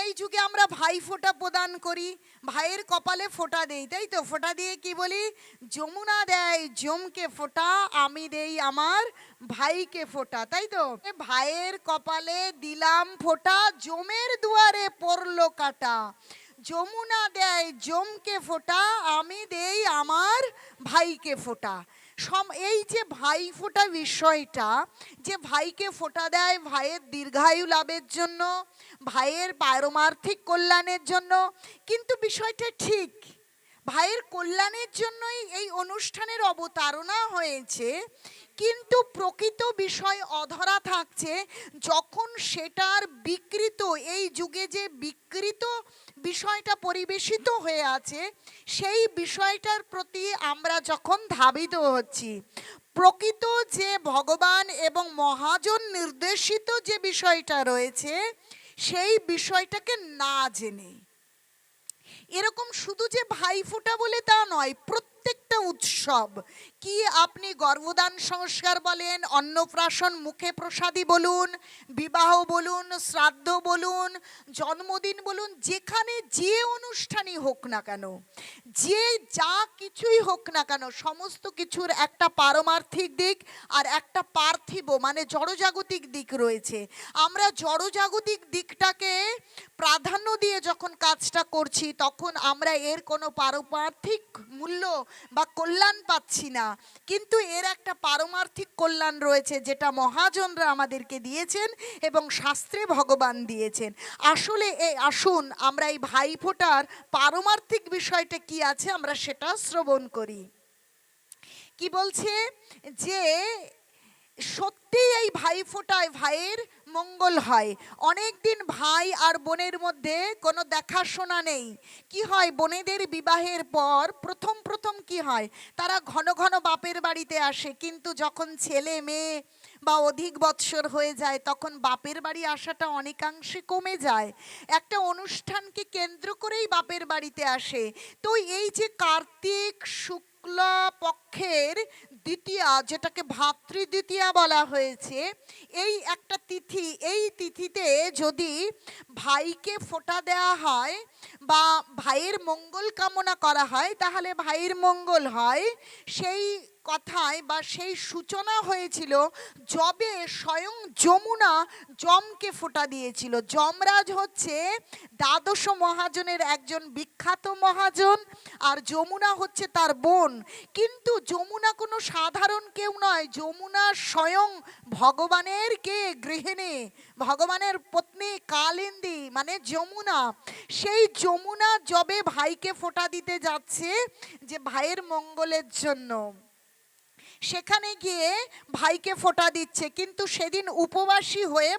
এই যুগে আমরা ভাই ফোঁটা প্রদান করি, ভাইয়ের কপালে ফোঁটা দেই, তাই তো? ফোঁটা দিয়ে কি বলি? যমুনা দেয় জমকে ফোঁটা, আমি দেই আমার ভাইকে ফোঁটা, তাই তো? ভাইয়ের কপালে দিলাম ফোঁটা জমের দুয়ারে পড়ল কাটা। যমুনা দেয় জমকে ফোঁটা, আমি দেই আমার ভাইকে ফোঁটা। সম, এই যে ভাই ফোটা বিষয়টা, যে ভাইকে ফোটা দেয় ভাইয়ের দীর্ঘায়ু লাভের জন্য, ভাইয়ের পারমার্থিক কল্যাণের জন্য, কিন্তু বিষয়টা ঠিক, ভাইয়ের কল্যাণের জন্যই এই অনুষ্ঠানের অবতারণা হয়েছে কিন্তু প্রকৃত বিষয় অধরা থাকছে যখন সেটার বিকৃত, এই যুগে যে বিকৃত বিষয়টা পরিবেশিত হয়ে আছে, সেই বিষয়টার প্রতি আমরা যখন ধাবিত হচ্ছি, প্রকৃত যে ভগবান এবং মহাজন নির্দেশিত যে বিষয়টা রয়েছে, সেই বিষয়টাকে না জেনে। এরকম শুধু যে ভাইফোঁটা বলে তা নয় প্রত্যেকটা উৎসব কি আপনি গর্ভদান সংস্কার বলেন, অন্নপ্রাশন মুখে প্রসাদী বলুন, বিবাহ বলুন, শ্রাদ্ধ বলুন, জন্মদিন বলুন, যেখানে যে অনুষ্ঠানই হোক না কেন, যে যা কিছুই হোক না কেন, সমস্ত কিছুর একটা পারমার্থিক দিক আর একটা পার্থিব মানে জড়জাগতিক দিক রয়েছে। আমরা জড়জাগতিক দিকটাকে প্রাধান্য দিয়ে যখন কাজটা করছি, তখন আমরা এর কোনো পারমার্থিক মূল্য বা কল্যাণ পাচ্ছি না। কিন্তু এর একটা পারমার্থিক কল্যাণ রয়েছে, যেটা মহাজনরা আমাদেরকে দিয়েছেন এবং শাস্ত্রে ভগবান দিয়েছেন। আসলে এই আসুন, আমরা এই ভাইফোঁটার পারমার্থিক বিষয়টা কি আছে আমরা সেটা শ্রবণ করি। কি বলছে? যে সত্যি এই ভাইফোঁটায় ভাইয়ের মঙ্গল হয়। অনেক দিন ভাই আর বোনের মধ্যে কোনো দেখাশোনা নেই। কি হয়, বোনেদের বিবাহের পর প্রথম প্রথম কি হয়, তারা ঘন ঘন বাপের বাড়িতে আসে। কিন্তু যখন ছেলে মেয়ে বা অধিক বৎসর হয়ে যায়, তখন বাপের বাড়ি আসাটা অনেকাংশে কমে যায়। একটা অনুষ্ঠানকে কেন্দ্র করেই বাপের বাড়িতে আসে। তো এই যে কার্তিক শুক্লা পক্ষের দ্বিতীয়া, যেটাকে ভাতৃ দ্বিতীয়া বলা হয়েছে, এই একটা তিথি, এই তিথিতে যদি ভাইকে ফোঁটা দেওয়া হয় বা ভাইয়ের মঙ্গল কামনা করা হয়, তাহলে ভাইয়ের মঙ্গল হয়, সেই কথায় বা সেই সূচনা হয়েছিল, যবে স্বয়ং যমুনা যমকে ফোঁটা দিয়েছিল। যমরাজ হচ্ছে দ্বাদশ মহাজনের একজন বিখ্যাত মহাজন আর যমুনা হচ্ছে তার বোন। কিন্তু যমুনা কোনো সাধারণ কেউ নয়, যমুনা স্বয়ং ভগবানের কে? গৃহিণী, ভগবানের পত্নী কালিন্দী মানে যমুনা। সেই যমুনা যবে ভাইকে ফোঁটা দিতে যাচ্ছে যে ভাইয়ের মঙ্গলের জন্য। সেখানে গিয়ে ভাইকে ফোঁটা দিচ্ছে কিন্তু সেদিন উপবাসী হয়ে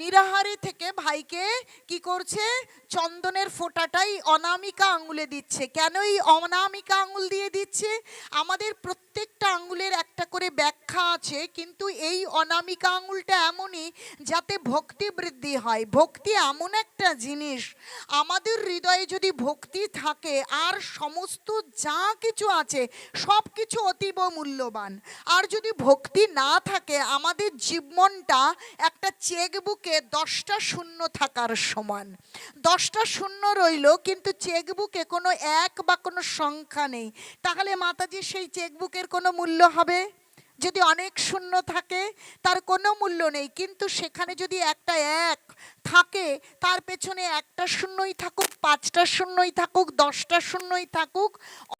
নিরাহারে থেকে ভাইকে কি করছে? চন্দনের ফোঁটাটাই অনামিকা আঙুলে দিচ্ছে। কেন এই অনামিকা আঙুল দিয়ে দিচ্ছে? আমাদের প্রত্যেকটা আঙুলের একটা করে ব্যাখ্যা আছে, কিন্তু এই অনামিকা আঙুলটা এমনই যাতে ভক্তি বৃদ্ধি হয়। ভক্তি এমন একটা জিনিস, আমাদের হৃদয়ে যদি ভক্তি থাকে, আর সমস্ত যা কিছু আছে সব কিছু অতীব মূল্যবান। আর যদি ভক্তি না থাকে, আমাদের জীবনটা একটা চেকবুকে দশটা শূন্য থাকার সমান। দশটা শূন্য রইল, কিন্তু চেকবুকে কোনো এক বা কোনো সংখ্যা নেই। তাহলে মাতাজি, সেই চেকবুকের কোনো মূল্য হবে? যদি অনেক শূন্য থাকে, তার কোনো মূল্য নেই। কিন্তু সেখানে যদি একটা এক থাকে, তার পেছনে একটা শূন্যই থাকুক, পাঁচটা শূন্যই থাকুক, দশটা শূন্যই থাকুক,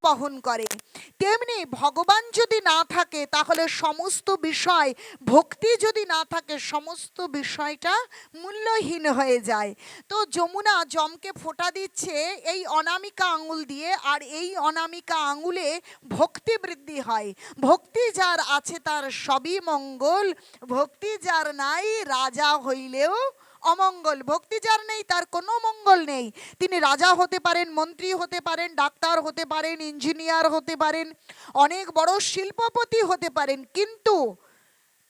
বহন করে। তেমনি ভগবান যদি না থাকে, তাহলে সমস্ত বিষয়, ভক্তি যদি না থাকে, সমস্ত বিষয়টা মূল্যহীন হয়ে যায়। তো যমুনা জমকে ফোটা দিচ্ছে এই অনামিকা আঙুল দিয়ে, আর এই অনামিকা আঙুলে ভক্তি বৃদ্ধি হয়। ভক্তি যার আছে তার সবই মঙ্গল। ভক্তি যার নাই, রাজা হইলেও অমঙ্গল। ভক্তি যার নেই, তার কোনো মঙ্গল নেই। তিনি রাজা হতে পারেন, মন্ত্রী হতে পারেন, ডাক্তার হতে পারেন, ইঞ্জিনিয়ার হতে পারেন, অনেক বড় শিল্পপতি হতে পারেন। কিন্তু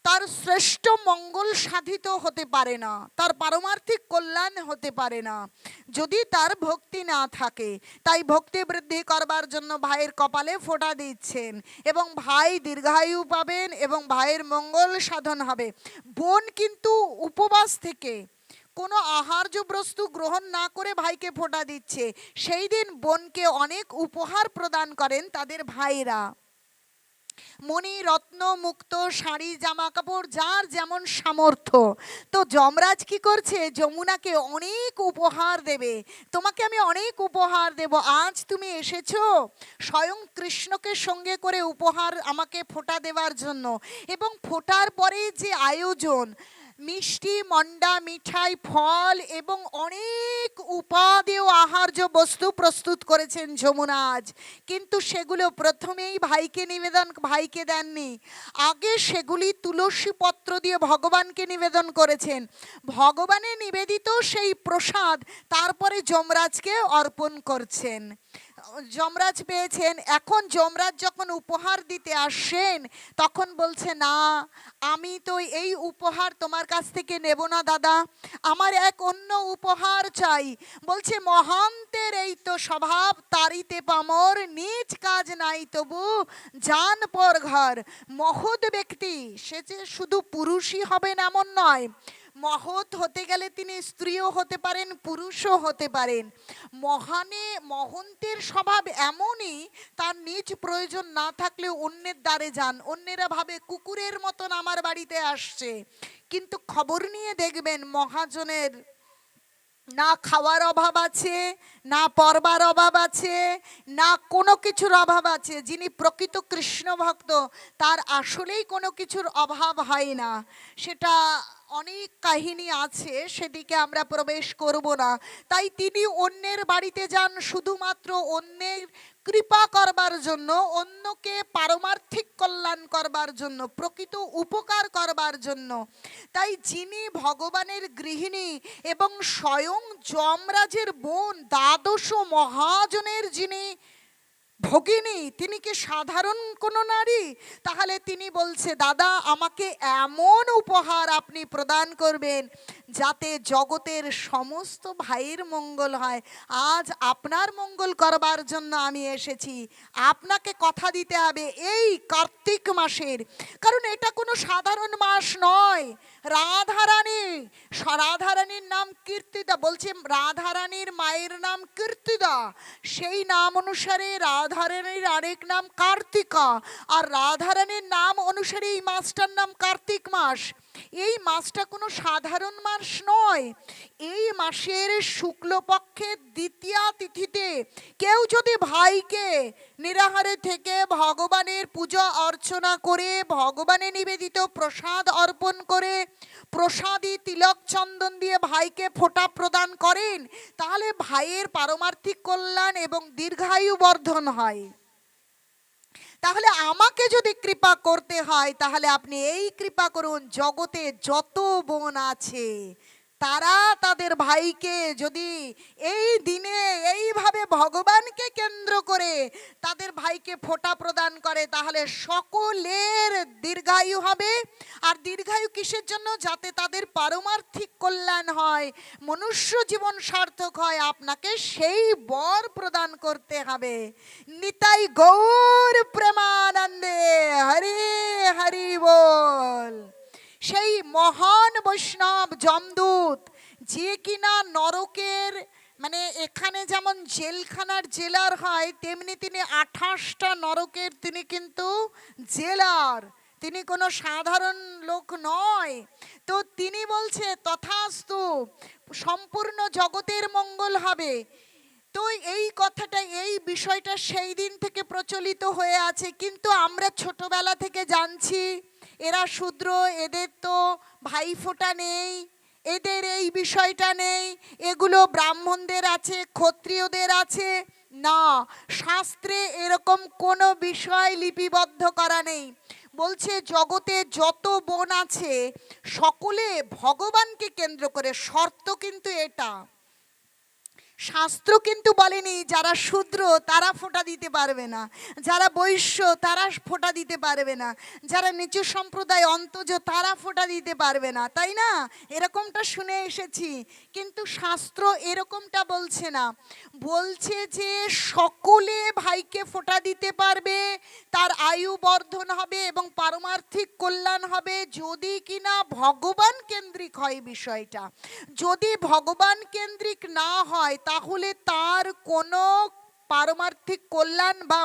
তার শ্রেষ্ঠ মঙ্গল সাধিত হতে পারে না, তার পারমার্থিক কল্যাণ হতে পারে না। যদি তার ভক্তি না থাকে, তাই ভক্তি বৃদ্ধি করবার জন্য ভাইয়ের কপালে ফোঁটা দিচ্ছেন এবং ভাই দীর্ঘায়ু পাবেন এবং ভাইয়ের মঙ্গল সাধন হবে। বোন কিন্তু উপবাস থেকে কোনো আহার্য বস্তু গ্রহণ না করে ভাইকে ফোঁটা দিচ্ছে। সেই দিন বোনকে অনেক উপহার প্রদান করেন তাদের ভাইরা মণি রত্ন মুক্ত শাড়ি, জামা কাপড়, যার যেমন সামর্থ্য। তো যমরাজ কি করছে? যমুনাকে অনেক উপহার দেবে। তোমাকে আমি অনেক উপহার দেব। আজ তুমি এসেছ স্বয়ং কৃষ্ণকে সঙ্গে করে উপহার আমাকে ফোটা দেওয়ার জন্য। এবং ফোটার পরে যে আয়োজন মিষ্টি, মন্ডা, মিঠাই, ফল এবং অনেক উপাদেয় আহার্য বস্তু প্রস্তুত করেছেন যমুনা আজ কিন্তু সেগুলো প্রথমেই ভাইকে নিবেদন, ভাইকে দেননি। আগে সেগুলি তুলসী পত্র দিয়ে ভগবানকে নিবেদন করেছেন। ভগবানের নিবেদিত সেই প্রসাদ তারপরে যমরাজকে অর্পণ করছেন। যমরাজ পেয়েছেন, এখন যমরাজ যখন উপহার দিতে আসেন, তখন বলছে, না, আমি তো এই উপহার তোমার কাছ থেকে নেব না, দাদা। আমার এক অন্য উপহার চাই। বলছে, মহান্তের এই তো স্বভাব, তারিতে পামর, নিজ কাজ নাই তবু জান পর ঘর। মহৎ ব্যক্তি, সে যে শুধু পুরুষই হবেন এমন নয় মহৎ হতে গেলে তিনি স্ত্রীও হতে পারেন, পুরুষও হতে পারেন। মহানে মহন্তের স্বভাব এমনই, তার নিজ প্রয়োজন না থাকলে অন্যের দ্বারে যান, অন্যেরা ভাবে কুকুরের মতন আমার বাড়িতে আসছে। কিন্তু খবর নিয়ে দেখবেন মহাজনের না খাওয়ার অভাব আছে, না পরবার অভাব আছে, না কোনো কিছুর অভাব আছে। যিনি প্রকৃত কৃষ্ণ ভক্ত তার আসলেই কোনো কিছুর অভাব হয় না। সেটা অনেক কাহিনী আছে, সেদিকে আমরা প্রবেশ করব না। তাই তিনি অন্যের বাড়িতে যান শুধুমাত্র অন্যের কৃপা করবার জন্য, অন্যকে পারমার্থিক কল্যাণ করবার জন্য, প্রকৃত উপকার করবার জন্য। তাই যিনি ভগবানের গৃহিণী এবং স্বয়ং যমরাজের বোন, দ্বাদশ মহাজনের যিনি ভগিনী, তিনি কি সাধারণ কোনো নারী? তাহলে তিনি বলছে, দাদা, আমাকে এমন উপহার আপনি প্রদান করবেন যাতে জগতের সমস্ত ভাইয়ের মঙ্গল হয়। আজ আপনার মঙ্গল করবার জন্য আমি এসেছি। আপনাকে কথা দিতে হবে এই কার্তিক মাসের। কারণ এটা কোনো সাধারণ মাস নয়। রাধারানী, রাধারানীর নাম কীর্তিদা, বলছে রাধারানীর মায়ের নাম কীর্তিদা। সেই নাম অনুসারে রাধারানীর আরেক নাম কার্তিকা। আর রাধারানীর নাম অনুসারে এই মাসটার নাম কার্তিক মাস। এই মাসটা কোনো সাধারণ মাস নয়। এই মাসের শুক্লপক্ষের দ্বিতীয়া তিথিতে কেউ যদি ভাইকে নিরাহারে থেকে ভগবানের পূজা অর্চনা করে, ভগবানে নিবেদিত প্রসাদ অর্পণ করে, প্রসাদী তিলক চন্দন দিয়ে ভাইকে ফোঁটা প্রদান করেন, তাহলে ভাইয়ের পারমার্থিক কল্যাণ এবং দীর্ঘায়ু বর্ধন হয়। তাহলে আমাকে যদি কৃপা করতে হয়, তাহলে আপনি এই কৃপা করুন, জগতে যত বোন আছে তারা তাদের ভাইকে যদি এই দিনে এইভাবে ভগবানকে কেন্দ্র করে তাদের ভাইকে ফোঁটা প্রদান করে, তাহলে সকলের দীর্ঘায়ু হবে। আর দীর্ঘায়ু কিসের জন্য? যাতে তাদের পারমার্থিক কল্যাণ হয়, মনুষ্য জীবন সার্থক হয়, আপনাকে সেই বর প্রদান করতে হবে। নিতাই গৌর প্রেমানন্দে। হরে, হরি বল। সেই মহান বৈষ্ণব যমদূত, যে কিনা নরকের মানে এখানে যেমন জেলখানার জেলার হয়, তেমনি তিনি আঠাশটা নরকের তিনি কিন্তু জেলার। তিনি কোনো সাধারণ লোক নয়। তো তিনি বলছে, তথাস্তু সম্পূর্ণ জগতের মঙ্গল হবে। তো এই কথাটা, এই বিষয়টা সেই দিন থেকে প্রচলিত হয়ে আছে। কিন্তু আমরা ছোটবেলা থেকে জানছি এরা শূদ্র, এদের তো ভাইফোঁটা নেই, এদের এই বিষয়টা নেই, এগুলো ব্রাহ্মণদের আছে, ক্ষত্রিয়দের আছে। না, শাস্ত্রে এরকম কোনো বিষয় লিপিবদ্ধ করা নেই। বলছে, জগতে যত বোন আছে, সকলে ভগবানকে কেন্দ্র করে, শর্ত কিন্তু এটা। শাস্ত্র কিন্তু বলেনি, যারা শূদ্র তারা ফোঁটা দিতে পারবে না, যারা বৈশ্য তারা ফোঁটা দিতে পারবে না, যারা নিচু সম্প্রদায় অন্তজ তারা ফোঁটা দিতে পারবে না, তাই না? এরকমটা শুনে এসেছি, কিন্তু শাস্ত্র এরকমটা বলছে না। বলছে যে সকলে ভাইকে ফোঁটা দিতে পারবে, তার আয়ু বর্ধন হবে এবং পারমার্থিক কল্যাণ হবে, যদি কিনা ভগবান কেন্দ্রিক হয় বিষয়টা। যদি ভগবান কেন্দ্রিক না হয় তাহলে তার কোনো পারমার্থিক কল্যাণ বা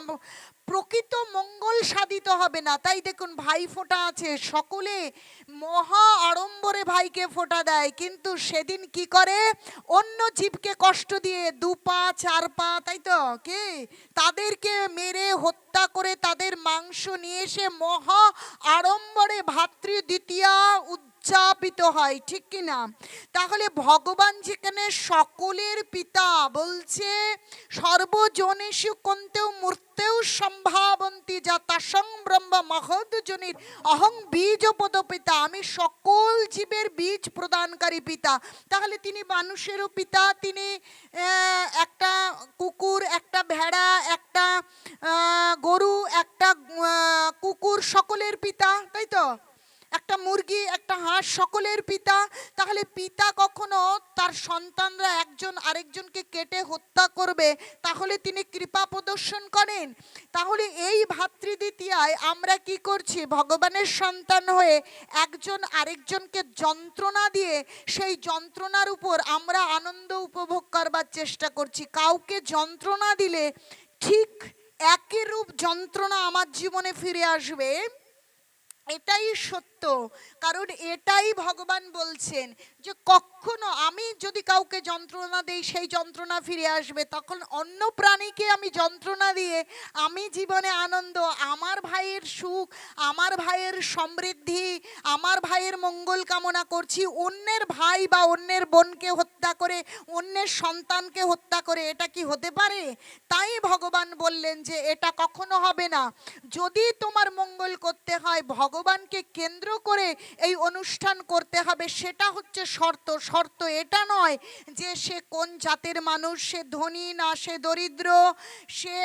প্রকৃত মঙ্গল সাধিত হবে না। তাই দেখুন, ভাই ফোঁটা আছে। সকলে মহা আড়ম্বরে ভাইকে ফোঁটা দেয়। কিন্তু সেদিন কি করে? অন্য জীবকে কষ্ট দিয়ে দু পা, চার পা, তাই তো? কে? তাদেরকে মেরে হত্যা করে তাদের মাংস নিয়ে এসে মহা আড়ম্বরে ভাতৃ দ্বিতীয়া উদযাপিত হয়, ঠিক কি না? তাহলে ভগবান যেখানে সকলের পিতা বলছে, সর্বজনেষু কন্তেও মূর্তেও সম্ভাবন্তি যা তাসং ব্রহ্ম মহৎ অহং বীজ পিতা, আমি সকল জীবের বীজ প্রদানকারী পিতা। তাহলে তিনি মানুষেরও পিতা, তিনি একটা কুকুর, একটা ভেড়া, একটা গরু, একটা কুকুর সকলের পিতা, তাই তো? একটা মুরগি, একটা হাঁস সকলের পিতা, তাহলে পিতা কখনো তার সন্তানরা একজন আরেকজনকে কেটে হত্যা করবে? তাহলে তিনি কৃপা প্রদর্শন করেন। তাহলে এই ভাতৃদ্বিতীয়ায় আমরা কি করছি? ভগবানের সন্তান হয়ে একজন আরেকজনকে যন্ত্রণা দিয়ে সেই যন্ত্রণার উপর আমরা আনন্দ উপভোগ করবার চেষ্টা করছি। কাউকে যন্ত্রণা দিলে ঠিক একই রূপ যন্ত্রণা আমার জীবনে ফিরে আসবে। এটাই সত্য। কারণ এটাই ভগবান বলছেন যে কখনো আমি যদি কাউকে যন্ত্রণা দেই, সেই যন্ত্রণা ফিরে আসবে। তখন অন্য প্রাণীকে আমি যন্ত্রণা দিয়ে আমি জীবনে আনন্দ, আমার ভাইয়ের সুখ, আমার ভাইয়ের সমৃদ্ধি, আমার ভাইয়ের মঙ্গল কামনা করছি, অন্যের ভাই বা অন্যের বোনকে হত্যা করে, অন্যের সন্তানকে হত্যা করে, এটা কি হতে পারে? তাই ভগবান বললেন যে এটা কখনো হবে না। যদি তোমার মঙ্গল করতে হয়, ভগবানকে কেন্দ্র করে এই অনুষ্ঠান করতে হবে, সেটা হচ্ছে শর্ত। শর্ত এটা নয় যে সে কোন জাতের মানুষ, সে ধনী না, সে দরিদ্র, সে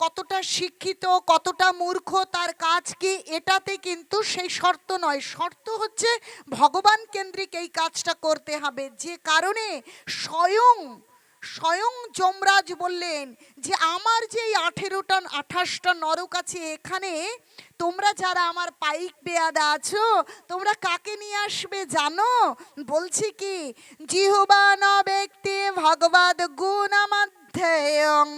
কতটা শিক্ষিত, কতটা মূর্খ, তার কাজ কি, এটাতে কিন্তু সেই শর্ত নয়। শর্ত হচ্ছে ভগবান কেন্দ্রিক এই কাজটা করতে হবে। যে কারণে স্বয়ং স্বয়ং যমরাজ বললেন যে, আমার যে এই আঠেরোটা, আঠাশটা নরক আছে এখানে, তোমরা যারা আমার পাইক বেয়াদা আছো, তোমরা কাকে নিয়ে আসবে জানো? বলছি কি জিহবান ব্যক্তি ভগবদ গুণমাধ্যয়ং,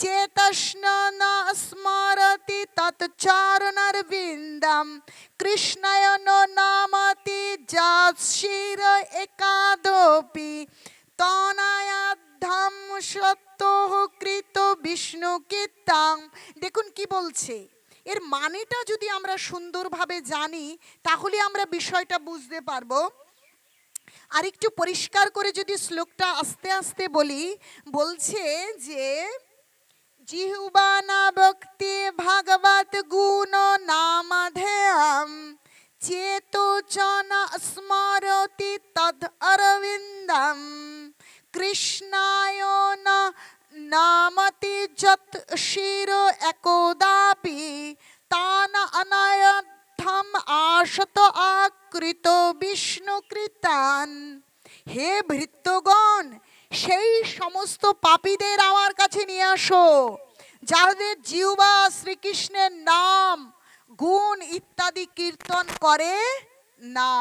চেতস্ন ন স্মরতি তৎচারণর্বিন্দম কৃষ্ণয়ন নামতি যাশির একাদপি তনায়াধাম সত্য কৃত বিষ্ণু কীর্তাং দেখুন কি বলছে। এর মানেটা যদি আমরা সুন্দরভাবে জানি, তাহলে আমরা বিষয়টা বুঝতে পারব। আর একটু পরিষ্কার করে যদি শ্লোকটা আস্তে আস্তে বলি, বলছে যে জিহুবানা ভক্তি ভাগবত গুণ নামধেয়ম। চেতোচন স্মরতি তদ অরবিন্দম। কৃষ্ণায় ন, নামতি যত শির একদাপি তান অনায়থম আশত আকৃত বিষ্ণু কৃতান। হে ভৃত্যগণ, সেই সমস্ত পাপীদের আমার কাছে নিয়ে আসো যাদের জিহ্বা শ্রীকৃষ্ণের নাম, গুণ ইত্যাদি কীর্তন করে না।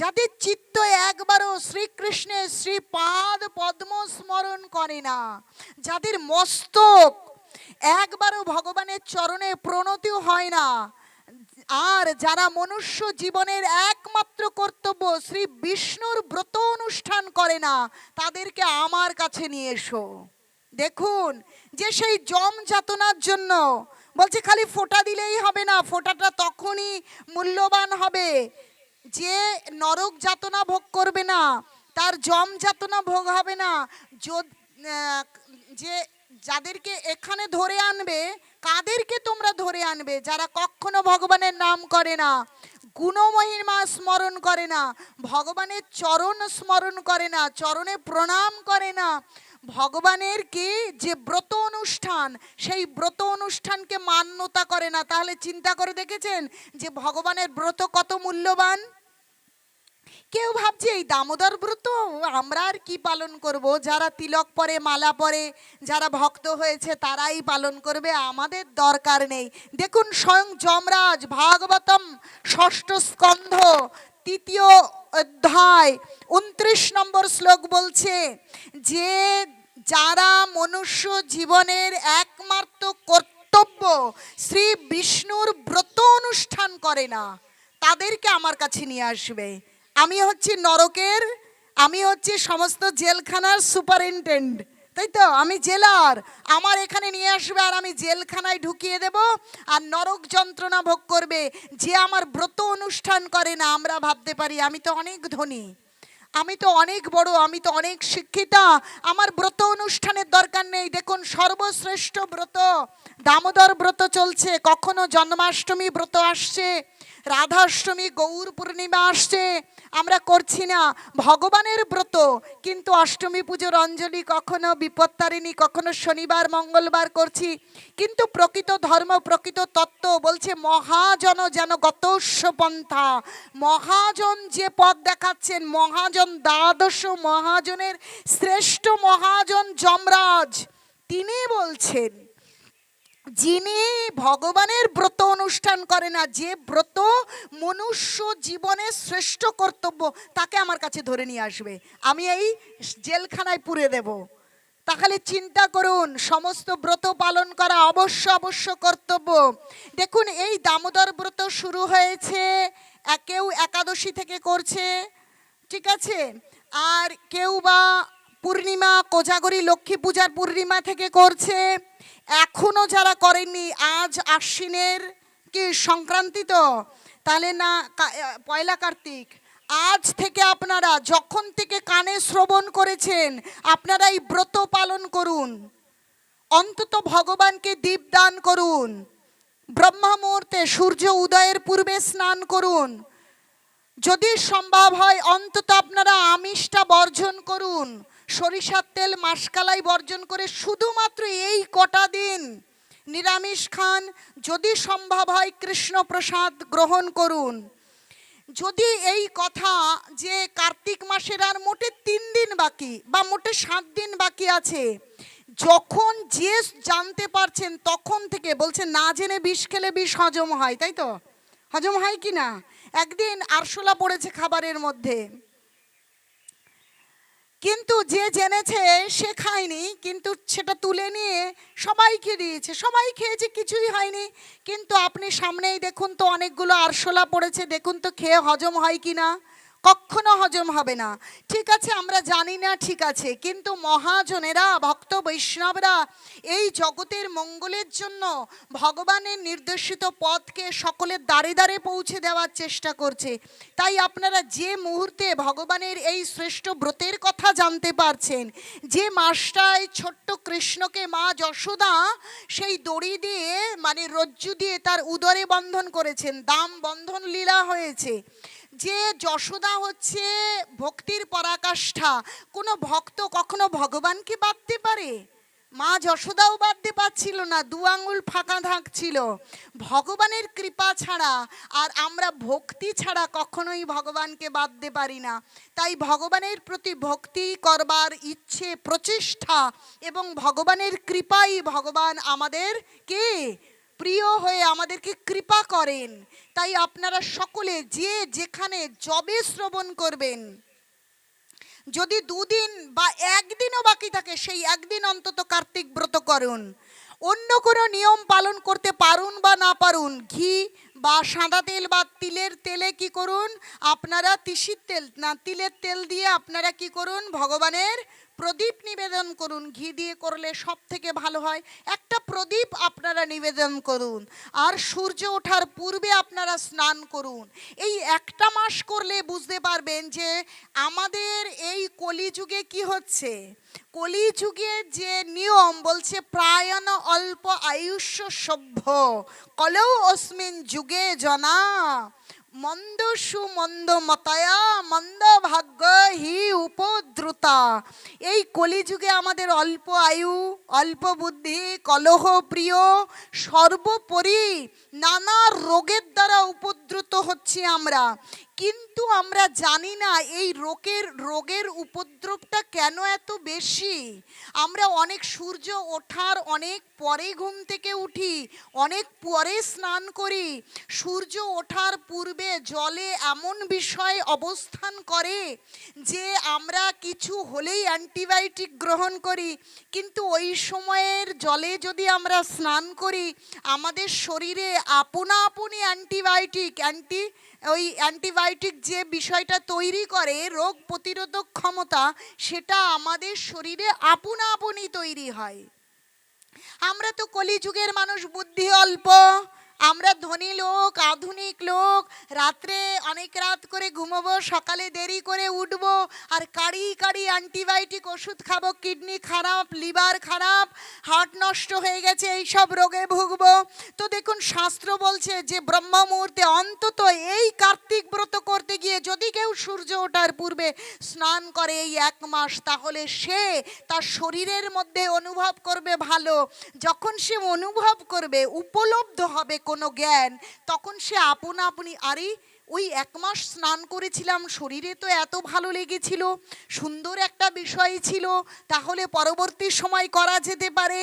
যাদের চিত্ত একবারও শ্রীকৃষ্ণের শ্রীপাদ পদ্ম স্মরণ করে না, যাদের মস্তক একবারও ভগবানের চরণে প্রণতিও হয় না, আর যারা মনুষ্য জীবনের একমাত্র কর্তব্য শ্রী বিষ্ণুর ব্রত অনুষ্ঠান করে না, তাদেরকে আমার কাছে নিয়ে এসো। দেখুন, যে সেই জম যাতনার জন্য বলছে খালি ফোঁটা দিলেই হবে না, ফোঁটাটা তখনই মূল্যবান হবে। যে নরক যাতনা ভোগ করবে না, তার জম যাতনা ভোগ হবে না। যে যাদেরকে এখানে ধরে আনবে, কাদেরকে তোমরা ধরে আনবে যারা কখনো ভগবানের নাম করে না? গুণমহিমা স্মরণ করে না, ভগবানের চরণ স্মরণ করে না, চরণে প্রণাম করে না ভগবানের কি? যে ব্রত অনুষ্ঠান, সেই ব্রত অনুষ্ঠানকে মান্যতা করে না। তাহলে চিন্তা করে দেখেছেন যে ভগবানের ব্রত কত মূল্যবান? কেউ ভাবছে, এই দামোদর ব্রত, আমরা আর কি পালন করব? যারা তিলক পরে, মালা পরে, যারা ভক্ত হয়েছে, তারাই পালন করবে, আমাদের দরকার নেই। দেখুন, স্বয়ং যমরাজ ভাগবতম ষষ্ঠ স্কন্ধ তৃতীয় অধ্যায় উনত্রিশ নম্বর শ্লোক বলছে, যে যারা মনুষ্য জীবনের একমাত্র কর্তব্য শ্রী বিষ্ণুর ব্রত অনুষ্ঠান করে না, তাদেরকে আমার কাছে নিয়ে আসবে। আমি হচ্ছি নরকের, আমি হচ্ছি সমস্ত জেলখানার সুপারিনটেন্ড তাই তো? আমি জেলার। আমার এখানে নিয়ে আসবে আর আমি জেলখানায় ঢুকিয়ে দেব আর নরক যন্ত্রণা ভোগ করবে। যে আমার ব্রত অনুষ্ঠান করে না, আমরা ভাবতে পারি, আমি তো অনেক ধনী। আমি তো অনেক বড়, আমি তো অনেক শিক্ষিতা। আমার ব্রত অনুষ্ঠানের দরকার নেই। দেখুন, সর্বশ্রেষ্ঠ ব্রত, দামোদর ব্রত চলছে। কখনো জন্মাষ্টমী ব্রত আসছে। রাধাষ্টমী, গৌর পূর্ণিমা আসছে। আমরা করছি না। ভগবানের ব্রত। কিন্তু অষ্টমী পুজোর অঞ্জলি কখনো বিপত্তারিণী, কখনো শনিবার, মঙ্গলবার করছি। কিন্তু প্রকৃত ধর্ম, প্রকৃত তত্ত্ব বলছে মহাজন যেন গতস্য পন্থা মহাজন যে পথ দেখাচ্ছেন, মহাজন দ্বাদশ মহাজনের শ্রেষ্ঠ মহাজন যমরাজ। তিনি বলছেন যিনি ভগবানের ব্রত অনুষ্ঠান করে না যে ব্রত মনুষ্য জীবনের শ্রেষ্ঠ কর্তব্য, তাকে আমার কাছে ধরে নিয়ে আসবে। আমি এই জেলখানায় পুরে দেব। তাহলে চিন্তা করুন, সমস্ত ব্রত পালন করা অবশ্য অবশ্য কর্তব্য। দেখুন, এই দামোদর ব্রত শুরু হয়েছে কেউ একাদশী থেকে করছে, ঠিক আছে? আর কেউ বা পূর্ণিমা, কোজাগরি, লক্ষ্মী পূজার পূর্ণিমা থেকে করছে। এখনও যারা করেননি, আজ আশ্বিনের কি সংক্রান্তি তো? তাহলে না পয়লা কার্তিক, আজ থেকে আপনারা যখন থেকে কানে শ্রবণ করেছেন, আপনারা এই ব্রত পালন করুন। অন্তত ভগবানকে দীপদান করুন। ব্রহ্মা মুহূর্তে সূর্য উদয়ের পূর্বে স্নান করুন। যদি সম্ভব হয়, অন্তত আপনারা আমিষটা বর্জন করুন। সরিষার তেল মাসকালাই বর্জন করে শুধুমাত্র এই কটা দিন নিরামিষ খান। যদি সম্ভব হয় কৃষ্ণ প্রসাদ গ্রহণ করুন। যদি এই কথা যে কার্তিক মাসের আর মোটে তিন দিন বাকি বা মোটে সাত দিন বাকি আছে, যখন যে জানতে পারছেন তখন থেকে বলছে, না জেনে বিষ খেলে বিষ হজম হয়। তাই তো? হজম হয় কি না? একদিন আরশোলা পড়েছে খাবারের মধ্যে। কিন্তু যে জেনেছে সে খায়নি, কিন্তু সেটা তুলে নিয়ে সবাইকে দিয়েছে। সবাই খেয়েছে কিছুই হয়নি, কিন্তু আপনি সামনেই দেখুন তো অনেকগুলো আরশোলা পড়েছে, দেখুন তো খেয়ে হজম হয় কি না কখনো হজম হবে না। ঠিক আছে, আমরা জানি না ঠিক আছে, কিন্তু মহাজনেরা, ভক্ত বৈষ্ণবরা এই জগতের মঙ্গলের জন্য ভগবানের নির্দেশিত পথকে সকলের দ্বারে দ্বারে পৌঁছে দেওয়ার চেষ্টা করছে। তাই আপনারা যে মুহূর্তে ভগবানের এই শ্রেষ্ঠ ব্রতের কথা জানতে পারছেন, যে মাসটায় ছোট্ট কৃষ্ণকে মা যশোদা সেই দড়ি দিয়ে মানে রজ্জু দিয়ে তার উদরে বন্ধন করেছেন, দাম বন্ধন লীলা হয়েছে। যে যশোদা হচ্ছে ভক্তির পরাকাষ্ঠা, কোনো ভক্ত কখনো ভগবানকে বাঁধতে পারে? মা যশোদাও বাঁধতে পারছিল না, দু আঙুল ফাঁকা থাকছিল ভগবানের কৃপা ছাড়া আর আমরা ভক্তি ছাড়া কখনোই ভগবানকে বাঁধতে পারি না। তাই ভগবানের প্রতি ভক্তি করবার ইচ্ছে, প্রচেষ্টা এবং ভগবানের কৃপাই ভগবান আমাদের কে? প্রিয় হয়ে আমাদেরকে কৃপা করেন। তাই আপনারা সকলে যে যেখানে জবে শ্রবণ করবেন, যদি দুদিন বা একদিনও বাকি থাকে, সেই একদিন অন্তত কার্তিক ব্রত করুন। অন্য কোনো নিয়ম পালন করতে পারুন বা না পারুন, ঘি বা সাদা তেল বা তিলের তেলে কি করুন? আপনারা তিসির তেল, না, তিলের তেল দিয়ে আপনারা কি করুন? ভগবানের প্রদীপ নিবেদন করুন, ঘি দিয়ে করলে সব থেকে ভালো হয়। একটা প্রদীপ আপনারা নিবেদন করুন, আর সূর্য ওঠার পূর্বে আপনারা স্নান করুন। এই একটা মাস করলে বুঝতে পারবেন যে আমাদের এই কলিযুগে কি হচ্ছে? কলিযুগে যে নিয়ম বলছে, প্রায়ণ অল্প আয়ুষ্য সভ্য কলেও অস্মিন যুগে জনা। মন্দ সুমন্দ মতায়া, মন্দ ভাগ্য হি উপদ্রুতা। এই কলিযুগে আমাদের অল্প আয়ু, অল্প বুদ্ধি, কলহ প্রিয়, সর্বোপরি নানা রোগের দ্বারা উপদ্রুত হচ্ছি আমরা। কিন্তু আমরা জানি না এই রোগের রোগের উপদ্রবটা কেন এত বেশি? আমরা অনেক সূর্য ওঠার অনেক পরে ঘুম থেকে উঠি, অনেক পরে স্নান করি। সূর্য ওঠার পূর্বে জলে এমন বিষয় অবস্থান করে যে আমরা কিছু হলেই অ্যান্টিবায়োটিক গ্রহণ করি। কিন্তু ওই সময়ের জলে যদি আমরা স্নান করি, আমাদের শরীরে আপনা আপনি অ্যান্টিবায়োটিক, অ্যান্টি ওই অ্যান্টিবায়োটিক যে বিষয়টা তৈরি করে, রোগ প্রতিরোধক ক্ষমতা, সেটা আমাদের শরীরে আপন আপনি তৈরি হয়। আমরা তো কলিযুগের মানুষ, বুদ্ধি অল্প। আমরা ধনী লোক, আধুনিক লোক, রাত্রে অনেক রাত করে ঘুমোবো, সকালে দেরি করে উঠবো, আর কাড়ি কাড়ি অ্যান্টিবায়োটিক ওষুধ খাব, কিডনি খারাপ, লিভার খারাপ, হার্ট নষ্ট হয়ে গেছে এই সব রোগে ভুগবো। তো দেখুন, শাস্ত্র বলছে যে ব্রহ্ম মুহূর্তে অন্তত এই কার্তিক ব্রত করতে গিয়ে যদি কেউ সূর্য ওঠার পূর্বে স্নান করে এই এক মাস, তাহলে সে তার শরীরের মধ্যে অনুভব করবে ভালো। যখন সে অনুভব করবে, উপলব্ধ হবে কোনো জ্ঞান, তখন সে আপনা আপনি আরে ওই এক মাস স্নান করেছিলাম, শরীরে তো এত ভালো লেগেছিল, সুন্দর একটা বিষয় ছিল, তাহলে পরবর্তী সময় করা যেতে পারে।